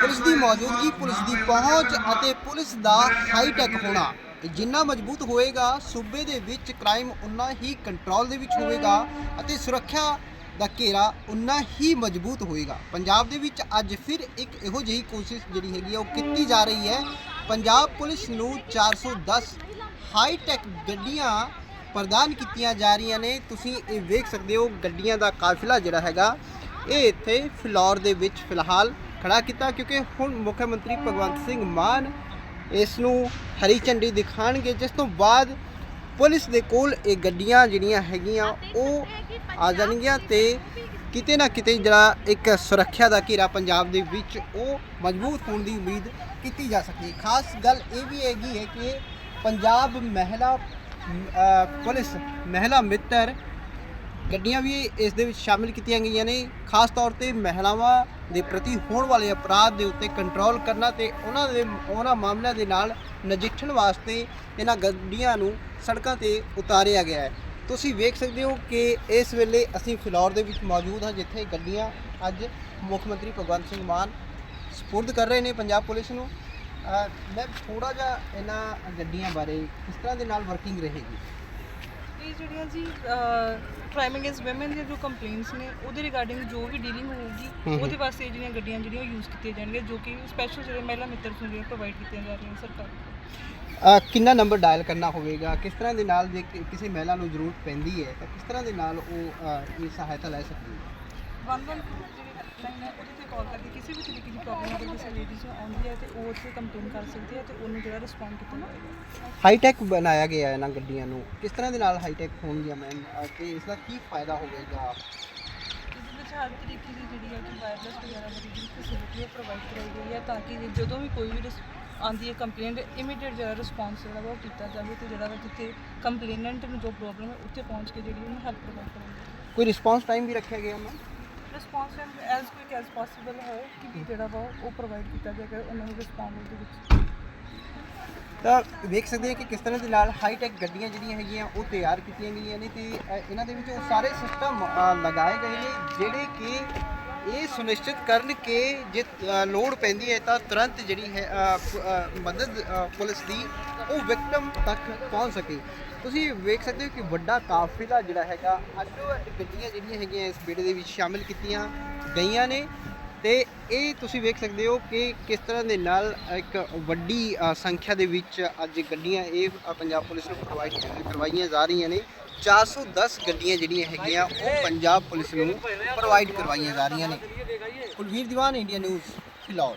Police ਦੀ ਮੌਜੂਦਗੀ, police ਦੀ ਪਹੁੰਚ ਅਤੇ ਪੁਲਿਸ ਦਾ ਹਾਈਟੈਕ ਹੋਣਾ। ਜਿੰਨਾ ਮਜ਼ਬੂਤ ਹੋਏਗਾ, ਸੂਬੇ ਦੇ ਵਿੱਚ ਕ੍ਰਾਈਮ ਉਨਾ ਹੀ ਕੰਟਰੋਲ ਦੇ ਵਿੱਚ ਹੋਵੇਗਾ ਅਤੇ ਸੁਰੱਖਿਆ ਦਾ ਘੇਰਾ ਉਨਾ ਹੀ ਮਜ਼ਬੂਤ ਹੋਏਗਾ। ਪੰਜਾਬ ਦੇ ਵਿੱਚ ਅੱਜ ਫਿਰ ਇੱਕ ਇਹੋ ਜਿਹੀ ਕੋਸ਼ਿਸ਼ ਜਿਹੜੀ ਹੈਗੀ ਆ, ਉਹ ਕੀਤੀ ਜਾ ਰਹੀ ਹੈ। ਪੰਜਾਬ ਪੁਲਿਸ ਨੂੰ 410 ਹਾਈਟੈਕ ਗੱਡੀਆਂ ਪ੍ਰਦਾਨ ਕੀਤੀਆਂ ਜਾ ਰਹੀਆਂ ਨੇ। ਤੁਸੀਂ ਇਹ ਵੇਖ ਸਕਦੇ ਹੋ ਗੱਡੀਆਂ ਦਾ ਕਾਫਿਲਾ ਜਿਹੜਾ ਹੈਗਾ, ਇਹ ਇੱਥੇ ਫਿਲੌਰ ਦੇ ਵਿੱਚ ਫਿਲਹਾਲ ਖੜਾ ਕੀਤਾ ਕਿਉਂਕਿ ਹੁਣ ਮੁੱਖ ਮੰਤਰੀ ਭਗਵੰਤ ਸਿੰਘ ਮਾਨ ਇਸ ਨੂੰ ਹਰੀ ਝੰਡੀ ਦਿਖਾਣਗੇ ਜਿਸ ਤੋਂ ਬਾਅਦ ਪੁਲਿਸ ਦੇ ਕੋਲ ਇਹ ਗੱਡੀਆਂ ਜਿਹੜੀਆਂ ਹੈਗੀਆਂ ਉਹ ਆ ਜਾਣਗੀਆਂ ਤੇ ਕਿਤੇ ਨਾ ਕਿਤੇ ਜਿਹੜਾ ਇੱਕ ਸੁਰੱਖਿਆ ਦਾ ਘੇਰਾ ਪੰਜਾਬ ਦੇ ਵਿੱਚ ਉਹ ਮਜ਼ਬੂਤ ਹੋਣ ਦੀ ਉਮੀਦ ਕੀਤੀ ਜਾ ਸਕਦੀ ਹੈ। ਖਾਸ ਗੱਲ ਇਹ ਵੀ ਹੈਗੀ ਹੈ ਕਿ ਪੰਜਾਬ ਮਹਿਲਾ ਪੁਲਿਸ ਮਹਿਲਾ ਮਿੱਤਰ ਗੱਡੀਆਂ ਵੀ ਇਸ ਦੇ ਵਿੱਚ ਸ਼ਾਮਿਲ ਕੀਤੀਆਂ ਗਈਆਂ ਨੇ। ਖਾਸ ਤੌਰ ਤੇ ਮਹਿਲਾਵਾਂ ਦੇ ਪ੍ਰਤੀ ਹੋਣ ਵਾਲੇ ਅਪਰਾਧ ਦੇ ਉੱਤੇ ਕੰਟਰੋਲ ਕਰਨਾ ਤੇ ਉਹਨਾਂ ਦੇ, ਉਹਨਾਂ ਮਾਮਲਿਆਂ ਦੇ ਨਾਲ ਨਜਿੱਠਣ ਵਾਸਤੇ ਇਹਨਾਂ ਗੱਡੀਆਂ ਨੂੰ ਸੜਕਾਂ ਤੇ ਉਤਾਰਿਆ ਗਿਆ ਹੈ। ਤੁਸੀਂ ਵੇਖ ਸਕਦੇ ਹੋ ਕਿ ਇਸ ਵੇਲੇ ਅਸੀਂ ਫਿਲੌਰ ਦੇ ਵਿੱਚ ਮੌਜੂਦ ਹਾਂ, ਜਿੱਥੇ ਗੱਡੀਆਂ ਅੱਜ ਮੁੱਖ ਮੰਤਰੀ ਭਗਵੰਤ ਸਿੰਘ ਮਾਨ ਸਪੁਰਦ ਕਰ ਰਹੇ ਨੇ ਪੰਜਾਬ ਪੁਲਿਸ ਨੂੰ। ਮੈਂ ਥੋੜਾ ਜਿਹਾ ਇਹਨਾਂ ਗੱਡੀਆਂ ਬਾਰੇ ਕਿਸ ਤਰ੍ਹਾਂ ਦੇ ਨਾਲ ਵਰਕਿੰਗ ਰਹੇਗੀ? ਇਹ ਜਿਹੜੀਆਂ ਜੀ ਕ੍ਰਾਈਮ ਅਗੇਂਸਟ ਔਮਨ ਦੀਆਂ ਜੋ ਕੰਪਲੇਂਟਸ ਨੇ ਉਹਦੇ ਰਿਗਾਰਡਿੰਗ ਜੋ ਵੀ ਡੀਲਿੰਗ ਹੋਊਗੀ। ਉਹਦੇ ਵਾਸਤੇ ਇਹ ਜਿਹੜੀਆਂ ਗੱਡੀਆਂ ਜਿਹੜੀਆਂ ਯੂਜ਼ ਕੀਤੀਆਂ ਜਾਣਗੀਆਂ ਜੋ ਕਿ ਸਪੈਸ਼ਲ ਜਿਹੜੇ ਮਹਿਲਾ ਮਿੱਤਰ ਨੂੰ ਜਿਹੜੀਆਂ ਪ੍ਰੋਵਾਈਡ ਕੀਤੀਆਂ ਜਾ ਰਹੀਆਂ ਸਰਕਾਰ। ਅਹ ਕਿੰਨਾ ਨੰਬਰ ਡਾਇਲ ਕਰਨਾ ਹੋਵੇਗਾ ਕਿਸ ਤਰ੍ਹਾਂ ਦੇ ਨਾਲ ਜੇ ਕਿ- ਕਿਸੇ ਮਹਿਲਾ ਨੂੰ ਜ਼ਰੂਰਤ ਪੈਂਦੀ ਹੈ ਤਾਂ ਕਿਸ ਤਰ੍ਹਾਂ ਦੇ ਨਾਲ ਉਹ ਇਹ ਸਹਾਇਤਾ ਲੈ ਸਕਦੀ ਹੈ ਵਨ ਵਨ ਜਿਹੜੀ ਹੈਲਪਲਾਈਨ ਹੈ ਉਹਦੇ ਤੇ ਕਾਲ ਕਰਕੇ ਕਿਸੇ ਵੀ ਤਰੀਕੇ ਦੀ ਪ੍ਰੋਬਲਮ ਅਗਰ ਕਿਸੇ ਲੇਡੀਜ਼ ਨੂੰ ਆਉਂਦੀ ਹੈ ਤੇ ਉਹ ਉੱਥੇ ਕੰਪਲੇਨ ਕਰ ਸਕਦੀ ਹੈ ਤੇ ਉਹਨੂੰ ਜਿਹੜਾ ਰਿਸਪੌਂਡ ਕੀਤਾ ਹਾਈਟੈਕ ਬਣਾਇਆ ਗਿਆ ਹੈ ਇਹਨਾਂ ਗੱਡੀਆਂ ਨੂੰ। ਕਿਸ ਤਰ੍ਹਾਂ ਦੇ ਨਾਲ ਹਾਈਟੈਕ ਹੋਣਗੀਆਂ ਮੈਮ ਤੇ ਇਸ ਦਾ ਕੀ ਫਾਇਦਾ ਹੋਵੇਗਾ ਇਹਦੇ ਵਿੱਚ ਹਰ ਤਰੀਕੇ ਦੀ ਜਿਹੜੀ ਹੈ ਕਿ ਵਾਇਰਲੈਸ ਵਗੈਰਾ ਦੀ ਜਿਹੜੀ ਫੈਸਿਲਿਟੀ ਹੈ ਪ੍ਰੋਵਾਈਡ ਕਰਾਈ ਗਈ ਹੈ ਤਾਂ ਕਿ ਜੇ ਜਦੋਂ ਵੀ ਕੋਈ ਵੀ ਰਿਸ- ਆਉਂਦੀ ਹੈ ਕੰਪਲੇਂਟ ਇਮੀਡੀਏਟ ਜਿਹੜਾ ਰਿਸਪੌਂਸ ਜਿਹੜਾ ਵਾ ਉਹ ਕੀਤਾ ਜਾਵੇ ਤੇ ਜਿਹੜਾ ਵਾ ਜਿੱਥੇ ਕੰਪਲੇਨੈਂਟ ਨੂੰ ਜੋ ਪ੍ਰੋਬਲਮ ਹੈ ਉੱਥੇ ਪਹੁੰਚ ਕੇ ਜਿਹੜੀ ਉਹਨੂੰ ਹੈਲਪ ਪ੍ਰੋਵਾਈਡ ਕਰਾਂਗੇ ਕੋਈ ਰਿਸਪੌਂਸ ਟਾਈਮ ਵੀ ਰੱਖਿਆ ਗਿਆ ma'am response as quick as possible ਹੈ ਕਿ ਵੀ ਜਿਹੜਾ ਵਾ ਉਹ ਪ੍ਰੋਵਾਈਡ ਕੀਤਾ ਜਾਵੇ ਉਹਨਾਂ ਨੂੰ ਰਿਸਪੌਂਡ ਦੇ ਵਿੱਚ। ਤਾਂ ਵੇਖ ਸਕਦੇ ਹਾਂ ਕਿ ਕਿਸ ਤਰ੍ਹਾਂ ਦੇ ਨਾਲ ਹਾਈਟੈਕ ਗੱਡੀਆਂ ਜਿਹੜੀਆਂ ਹੈਗੀਆਂ ਉਹ ਤਿਆਰ ਕੀਤੀਆਂ ਗਈਆਂ ਨੇ ਤੇ ਅ, ਇਹਨਾਂ ਦੇ ਵਿੱਚ ਉਹ ਸਾਰੇ ਸਿਸਟਮ ਲਗਾਏ ਗਏ ਨੇ ਜਿਹੜੇ ਕਿ ਇਹ ਸੁਨਿਸ਼ਚਿਤ ਕਰਨ ਕਿ ਜੇ ਲੋੜ ਪੈਂਦੀ ਹੈ ਤਾਂ ਤੁਰੰਤ ਜਿਹੜੀ ਹੈ ਮਦਦ ਪੁਲਿਸ ਦੀ ਉਹ ਵਿਕਟਮ ਤੱਕ ਪਹੁੰਚ ਸਕੇ। ਤੁਸੀਂ ਵੇਖ ਸਕਦੇ ਹੋ ਕਿ ਵੱਡਾ ਕਾਫਿਲਾ ਜਿਹੜਾ ਹੈਗਾ ਅੱਡੋ ਅੱਡ ਗੱਡੀਆਂ ਜਿਹੜੀਆਂ ਹੈਗੀਆਂ ਇਸ ਬੇੜੇ ਦੇ ਵਿੱਚ ਸ਼ਾਮਿਲ ਕੀਤੀਆਂ ਗਈਆਂ ਨੇ। ਤੇ ਇਹ ਤੁਸੀਂ ਵੇਖ ਸਕਦੇ ਹੋ ਕਿ ਕਿਸ ਤਰ੍ਹਾਂ ਦੇ ਨਾਲ ਇੱਕ ਵੱਡੀ ਸੰਖਿਆ ਦੇ ਵਿੱਚ ਅੱਜ ਗੱਡੀਆਂ ਇਹ ਪੰਜਾਬ ਪੁਲਿਸ ਨੂੰ ਪ੍ਰੋਵਾਈਡ ਕਰਵਾਈਆਂ ਜਾ ਰਹੀਆਂ ਨੇ। 410 ਗੱਡੀਆਂ ਜਿਹੜੀਆਂ ਹੈਗੀਆਂ, ਉਹ ਪੰਜਾਬ ਪੁਲਿਸ ਨੂੰ ਪ੍ਰੋਵਾਈਡ ਕਰਵਾਈਆਂ ਜਾ ਰਹੀਆਂ ਨੇ। Kulveer Deewan India news Phillaur.